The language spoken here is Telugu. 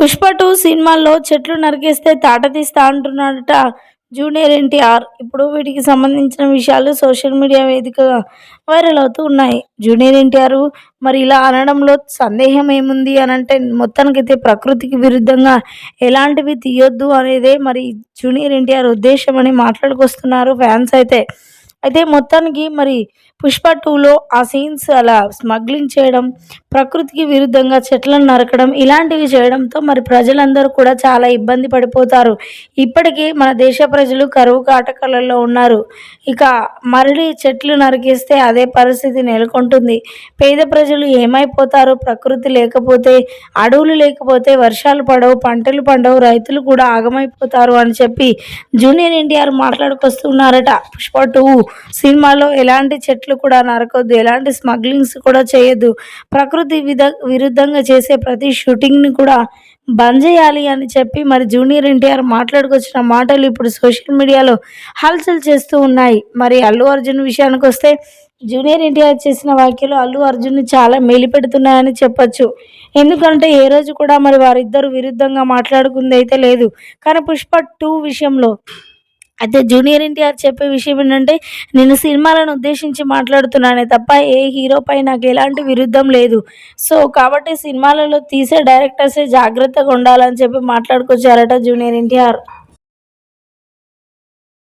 పుష్ప టూ సినిమాల్లో చెట్లు నరికేస్తే తాట తీస్తా అంటున్నాడట జూనియర్ ఎన్టీఆర్. ఇప్పుడు వీటికి సంబంధించిన విషయాలు సోషల్ మీడియా వేదికగా వైరల్ అవుతూ ఉన్నాయి. జూనియర్ ఎన్టీఆర్ మరి ఇలా అనడంలో సందేహం ఏముంది అని అంటే మొత్తానికైతే ప్రకృతికి విరుద్ధంగా ఎలాంటివి తీయొద్దు అనేదే మరి జూనియర్ ఎన్టీఆర్ ఉద్దేశం అని మాట్లాడుకొస్తున్నారు ఫ్యాన్స్ అయితే. అయితే మొత్తానికి మరి పుష్ప టూలో ఆ సీన్స్ అలా స్మగ్లింగ్ చేయడం ప్రకృతికి విరుద్ధంగా చెట్లను నరకడం ఇలాంటివి చేయడంతో మరి ప్రజలందరూ కూడా చాలా ఇబ్బంది పడిపోతారు. ఇప్పటికీ మన దేశ ప్రజలు కరువు కాటకాలలో ఉన్నారు. ఇక మరలి చెట్లు నరికేస్తే అదే పరిస్థితి నెలకొంటుంది. పేద ప్రజలు ఏమైపోతారు? ప్రకృతి లేకపోతే అడవులు లేకపోతే వర్షాలు పడవు పంటలు పండవు రైతులు కూడా ఆగమైపోతారు అని చెప్పి జూనియర్ ఎన్టీఆర్ మాట్లాడుకొస్తున్నారట పుష్ప టూ. సినిమాలో ఎలాంటి చెట్లు కూడా నరకొద్దు ఎలాంటి స్మగ్లింగ్స్ కూడా చేయొద్దు. ప్రకృతి విధ విరుద్ధంగా చేసే ప్రతి షూటింగ్ని కూడా బంద్ చేయాలి అని చెప్పి మరి జూనియర్ ఎన్టీఆర్ మాట్లాడుకొచ్చిన మాటలు ఇప్పుడు సోషల్ మీడియాలో హల్చల్ చేస్తూ ఉన్నాయి. మరి అల్లు అర్జున్ విషయానికి వస్తే జూనియర్ ఎన్టీఆర్ చేసిన వ్యాఖ్యలు అల్లు అర్జున్ని చాలా మేలిపెడుతున్నాయని చెప్పొచ్చు. ఎందుకంటే ఏ రోజు కూడా మరి వారిద్దరు విరుద్ధంగా మాట్లాడుకుంది అయితే లేదు. కానీ పుష్ప టూ విషయంలో అయితే జూనియర్ ఎన్టీఆర్ చెప్పే విషయం ఏంటంటే నేను సినిమాలను ఉద్దేశించి మాట్లాడుతున్నానే తప్ప ఏ హీరోపై నాకు ఎలాంటి విరుద్ధం లేదు. సో కాబట్టి సినిమాలలో తీసే డైరెక్టర్సే జాగ్రత్తగా ఉండాలని చెప్పి మాట్లాడుకొచ్చారట జూనియర్ ఎన్టీఆర్.